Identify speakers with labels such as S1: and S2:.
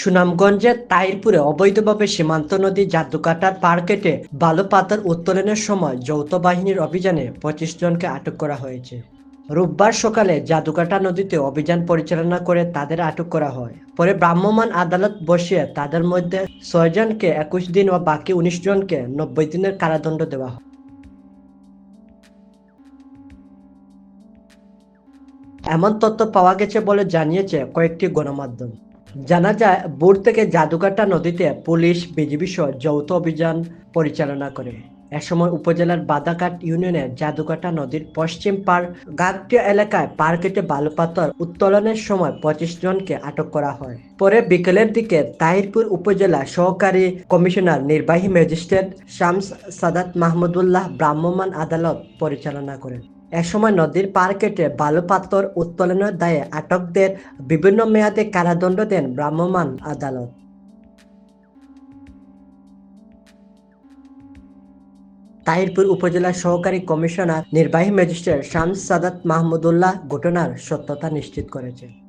S1: সুনামগঞ্জের তাইরপুরে অবৈধভাবে সীমান্ত নদী জাদুকাটার পার কেটে বালু পাতার উত্তোলনের সময় যৌথ বাহিনীর অভিযানে পঁচিশ জনকে আটক করা হয়েছে। রোববার সকালে জাদুকাটা নদীতে অভিযান পরিচালনা করে তাদের আটক করা হয়। পরে ভ্রাম্যমাণ আদালত বসিয়ে তাদের মধ্যে ছয় জনকে একুশ দিন ও বাকি উনিশ জনকে নব্বই দিনের কারাদণ্ড দেওয়া হয়। এমন তথ্য পাওয়া গেছে বলে জানিয়েছে কয়েকটি গণমাধ্যম। জানা যায় বোর্ড থেকে জাদুকাটা নদীতে পুলিশ, বিজিবি সহ যৌথ অভিযান পরিচালনা করে। এ সময় উপজেলার বাদাকাট ইউনিয়নের জাদুকাটা নদীর পশ্চিম পার গাগটিয়া এলাকায় পার কেটে বালুপাতর উত্তোলনের সময় পঁচিশ জনকে আটক করা হয়। পরে বিকেলের দিকে তাহিরপুর উপজেলা সহকারী কমিশনার, নির্বাহী ম্যাজিস্ট্রেট শামস সাদাত মাহমুদুল্লাহ ভ্রাম্যমাণ আদালত পরিচালনা করেন। এ সময় নদীর পার কেটে বালু পাথর উত্তোলনের দায়ে আটকদের বিভিন্ন মেয়াদে কারাদণ্ড দেন ভ্রাম্যমাণ আদালত। তাহিরপুর উপজেলা সহকারী কমিশনার নির্বাহী ম্যাজিস্ট্রেট শামস সাদাত মাহমুদুল্লাহ ঘটনার সত্যতা নিশ্চিত করেছে